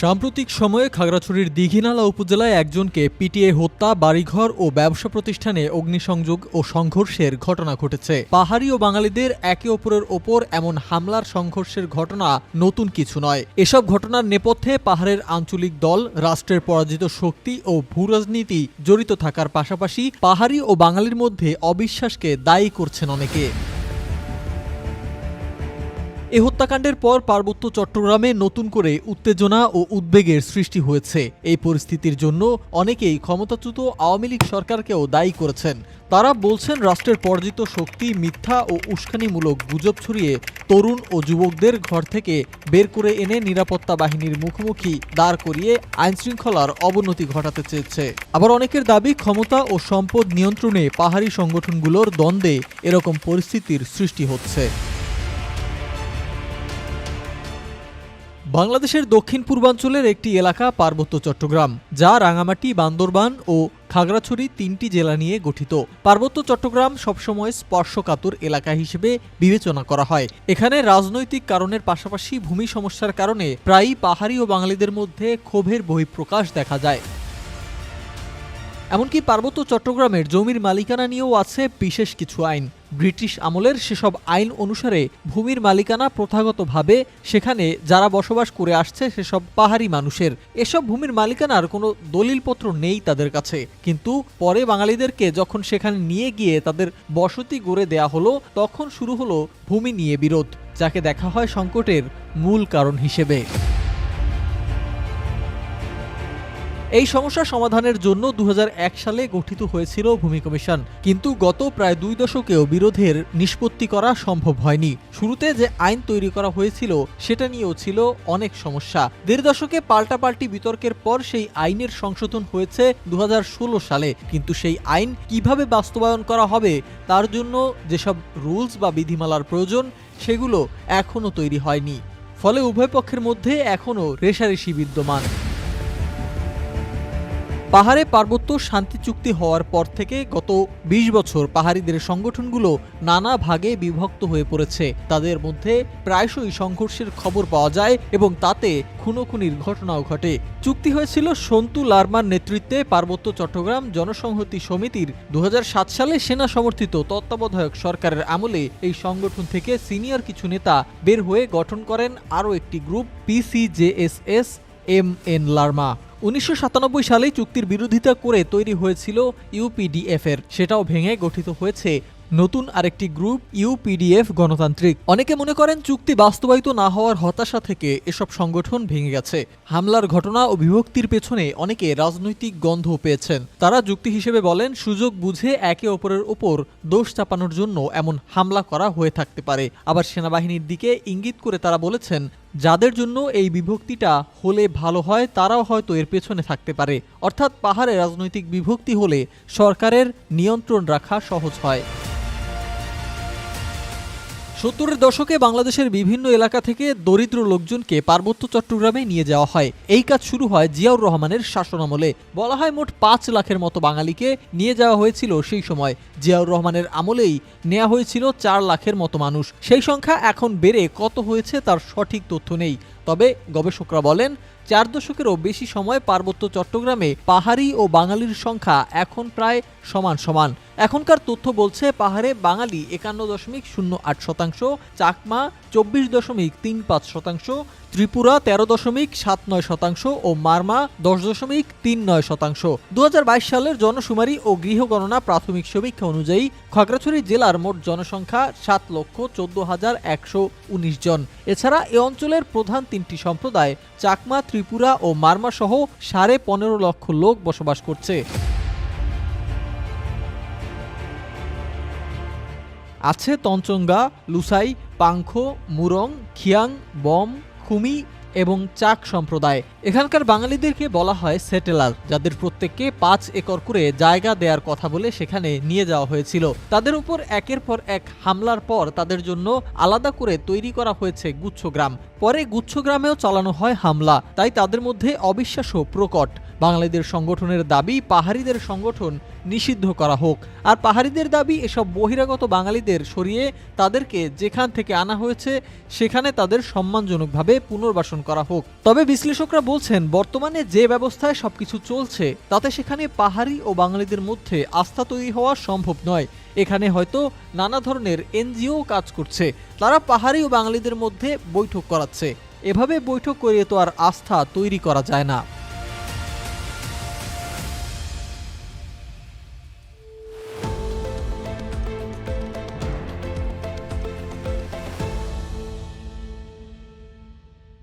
সাম্প্রতিক সময়ে খাগড়াছড়ির দীঘিনালা উপজেলায় একজনকে পিটিএ হত্যা, বাড়িঘর ও ব্যবসা প্রতিষ্ঠানে অগ্নিসংযোগ ও সংঘর্ষের ঘটনা ঘটেছে। পাহাড়ি ও বাঙালিদের একে অপরের ওপর এমন হামলার সংঘর্ষের ঘটনা নতুন কিছু নয়। এসব ঘটনার নেপথ্যে পাহাড়ের আঞ্চলিক দল, রাষ্ট্রের পরাজিত শক্তি ও ভূরাজনীতি জড়িত থাকার পাশাপাশি পাহাড়ি ও বাঙালির মধ্যে অবিশ্বাসকে দায়ী করছেন অনেকে। এ হত্যাকাণ্ডের পর পার্বত্য চট্টগ্রামে নতুন করে উত্তেজনা ও উদ্বেগের সৃষ্টি হয়েছে। এই পরিস্থিতির জন্য অনেকেই ক্ষমতাচ্যুত আওয়ামী লীগ সরকারকেও দায়ী করেছেন। তারা বলছেন, রাষ্ট্রের পরাজিত শক্তি মিথ্যা ও উস্কানিমূলক গুজব ছড়িয়ে তরুণ ও যুবকদের ঘর থেকে বের করে এনে নিরাপত্তা বাহিনীর মুখোমুখি দাঁড় করিয়ে আইনশৃঙ্খলার অবনতি ঘটাতে চেয়েছে। আবার অনেকের দাবি, ক্ষমতা ও সম্পদ নিয়ন্ত্রণে পাহাড়ি সংগঠনগুলোর দ্বন্দ্বে এরকম পরিস্থিতির সৃষ্টি হচ্ছে। বাংলাদেশের দক্ষিণ পূর্বাঞ্চলের একটি এলাকা পার্বত্য চট্টগ্রাম, যা রাঙামাটি, বান্দরবান ও খাগড়াছড়ি তিনটি জেলা নিয়ে গঠিত। পার্বত্য চট্টগ্রাম সবসময় স্পর্শকাতর এলাকা হিসেবে বিবেচনা করা হয়। এখানে রাজনৈতিক কারণের পাশাপাশি ভূমি সমস্যার কারণে প্রায়ই পাহাড়ি ও বাঙালিদের মধ্যে ক্ষোভের বহিঃপ্রকাশ দেখা যায়। এমনকি পার্বত্য চট্টগ্রামের জমির মালিকানা নিয়েও আছে বিশেষ কিছু আইন। ব্রিটিশ আমলের সেসব আইন অনুসারে ভূমির মালিকানা প্রথাগতভাবে সেখানে যারা বসবাস করে আসছে সেসব পাহাড়ি মানুষের। এসব ভূমির মালিকানার কোনো দলিলপত্র নেই তাদের কাছে। কিন্তু পরে বাঙালিদেরকে যখন সেখানে নিয়ে গিয়ে তাদের বসতি গড়ে দেয়া হলো, তখন শুরু হলো ভূমি নিয়ে বিরোধ, যাকে দেখা হয় সংকটের মূল কারণ হিসেবে। এই সমস্যা সমাধানের জন্য দু হাজার এক সালে গঠিত হয়েছিল ভূমি কমিশন। কিন্তু গত প্রায় দুই দশকেও বিরোধের নিষ্পত্তি করা সম্ভব হয়নি। শুরুতে যে আইন তৈরি করা হয়েছিল, সেটা নিয়েও ছিল অনেক সমস্যা। দেড় দশকে পাল্টাপাল্টি বিতর্কের পর সেই আইনের সংশোধন হয়েছে দু হাজার ষোলো সালে। কিন্তু সেই আইন কীভাবে বাস্তবায়ন করা হবে, তার জন্য যেসব রুলস বা বিধিমালার প্রয়োজন, সেগুলো এখনও তৈরি হয়নি। ফলে উভয় পক্ষের মধ্যে এখনও রেশারেশি বিদ্যমান। পাহাড়ে পার্বত্য শান্তি চুক্তি হওয়ার পর থেকে গত ২০ বছর পাহাড়িদের সংগঠনগুলো নানা ভাগে বিভক্ত হয়ে পড়েছে। তাদের মধ্যে প্রায়শই সংঘর্ষের খবর পাওয়া যায় এবং তাতে খুনোখুনির ঘটনাও ঘটে। চুক্তি হয়েছিল সন্তু লার্মার নেতৃত্বে পার্বত্য চট্টগ্রাম জনসংহতি সমিতির দু হাজার সাত সালে সেনা সমর্থিত তত্ত্বাবধায়ক সরকারের আমলে এই সংগঠন থেকে সিনিয়র কিছু নেতা বের হয়ে গঠন করেন আরও একটি group PCJSS M N Larma. উনিশশো সাতানব্বই সালে চুক্তির বিরোধিতা করে তৈরি হয়েছিল ইউপিডিএফের। সেটাও ভেঙে গঠিত হয়েছে নতুন আরেকটি গ্রুপ ইউপিডিএফ গণতান্ত্রিক। অনেকে মনে করেন চুক্তি বাস্তবায়িত না হওয়ার হতাশা থেকে এসব সংগঠন ভেঙে গেছে। হামলার ঘটনা ও বিভক্তির পেছনে অনেকে রাজনৈতিক গন্ধ পেয়েছেন। তারা যুক্তি হিসেবে বলেন, সুযোগ বুঝে একে অপরের ওপর দোষ চাপানোর জন্য এমন হামলা করা হয়ে থাকতে পারে। আবার সেনাবাহিনীর দিকে ইঙ্গিত করে তারা বলেছেন, যাদের জন্য এই বিভক্তিটা হলে ভালো হয়, তারাও হয়তো এর পেছনে থাকতে পারে। অর্থাৎ পাহাড়ে রাজনৈতিক বিভক্তি হলে সরকারের নিয়ন্ত্রণ রাখা সহজ হয়। সত্তরের দশকে বাংলাদেশের বিভিন্ন এলাকা থেকে দরিদ্র লোকজনকে পার্বত্য চট্টগ্রামে নিয়ে যাওয়া হয়। এই কাজ শুরু হয় জিয়াউর রহমানের শাসনামলে। বলা হয় মোট পাঁচ লাখের মতো বাঙালিকে নিয়ে যাওয়া হয়েছিল সেই সময়। জিয়াউর রহমানের আমলেই নেওয়া হয়েছিল চার লাখের মতো মানুষ। সেই সংখ্যা এখন বেড়ে কত হয়েছে তার সঠিক তথ্য নেই। তবে গবেষকরা বলেন, চার দশকেরও বেশি সময় পার্বত্য চট্টগ্রামে পাহাড়ি ও বাঙালির সংখ্যা এখন প্রায় সমান সমান। এখনকার তথ্য বলছে পাহাড়ে বাঙালি একান্ন দশমিক শূন্য আট শতাংশ, চাকমা চব্বিশ দশমিক তিন পাঁচ শতাংশ, ত্রিপুরা তেরো দশমিক সাত নয় শতাংশ ও মারমা দশ দশমিক তিন নয় শতাংশ। দু হাজার বাইশ সালের জনশুমারি ও গৃহগণনা প্রাথমিক সমীক্ষা অনুযায়ী খাগড়াছড়ি জেলার মোট জনসংখ্যা সাত লক্ষ চোদ্দ হাজার একশো উনিশ জন। এছাড়া এ অঞ্চলের প্রধান তিনটি সম্প্রদায় চাকমা, ত্রিপুরা ও মারমা সহ সাড়ে পনেরো লক্ষ লোক বসবাস করছে। আছে তঞ্চঙ্গা, লুসাই, পাংখো, মুরং, খিয়াং, বম, খুমি এবং চাক সম্প্রদায়। এখানকার বাঙালিদেরকে বলা হয় সেটেলার, যাদের প্রত্যেককে পাঁচ একর করে জায়গা দেওয়ার কথা বলে সেখানে নিয়ে যাওয়া হয়েছিল। তাদের উপর একের পর এক হামলার পর তাদের জন্য আলাদা করে তৈরি করা হয়েছে গুচ্ছগ্রাম পরে গুচ্ছগ্রামেও চালানো হয় হামলা, তাই তাদের মধ্যে অবিশ্বাসও প্রকট। বাঙালিদের সংগঠনের দাবি, পাহাড়িদের সংগঠন নিষিদ্ধ করা হোক। আর পাহাড়িদের দাবি, এসব বহিরাগত বাঙালিদের সরিয়ে তাদেরকে যেখান থেকে আনা হয়েছে, সেখানে তাদের সম্মানজনকভাবে পুনর্বাসন করা হোক। তবে বিশ্লেষকরা বলছেন, বর্তমানে যে ব্যবস্থায় সবকিছু চলছে, তাতে সেখানে পাহাড়ি ও বাঙালিদের মধ্যে আস্থা তৈরি হওয়া সম্ভব নয়। এখানে হয়তো নানা ধরনের এনজিও কাজ করছে। তারা পাহাড়ি ও বাঙালিদের মধ্যে বৈঠক করাচ্ছে। এভাবে বৈঠক করিয়ে তো আর আস্থা তৈরি করা যায় না।